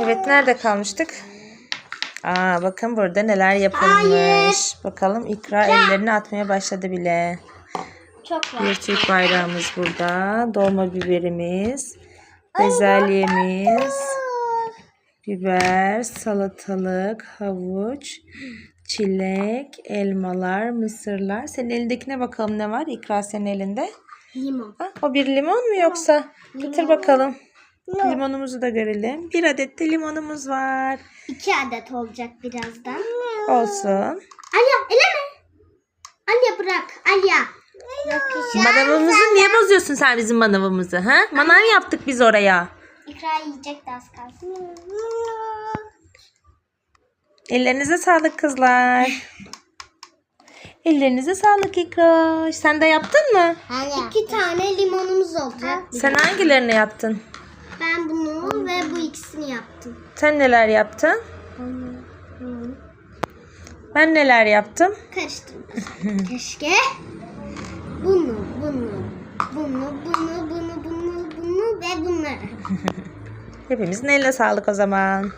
Evet nerede kalmıştık? Aa bakın burada neler yapılmış. Hayır. Bakalım İkra ellerini atmaya başladı bile. Çok var. Bir Türk bayrağımız burada. Dolma biberimiz. Bezelyemiz. Biber, salatalık, havuç, çilek, elmalar, mısırlar. Senin elindekine bakalım ne var? İkra senin elinde. Limon. Ha, o bir limon mu yoksa? Getir bakalım. Limonumuzu da görelim. Bir adet de limonumuz var. İki adet olacak birazdan. Olsun. Alya eleme. Alya bırak. Alya. Yakışır. Manavımızı niye bozuyorsun sen bizim manavımızı? Ha? Manav yaptık biz oraya. İkra yiyecek de az kalsın. Ellerinize sağlık kızlar. Ellerinize sağlık İkra. Sen de yaptın mı? İki tane limonumuz olacak. Sen hangilerini yaptın? Ben bunu ve bu ikisini yaptım. Sen neler yaptın? Ben neler yaptım? Karıştırdım. Keşke bunu, bunu, bunu, bunu, bunu, bunu, bunu ve bunları. Hepimizin eline sağlık o zaman.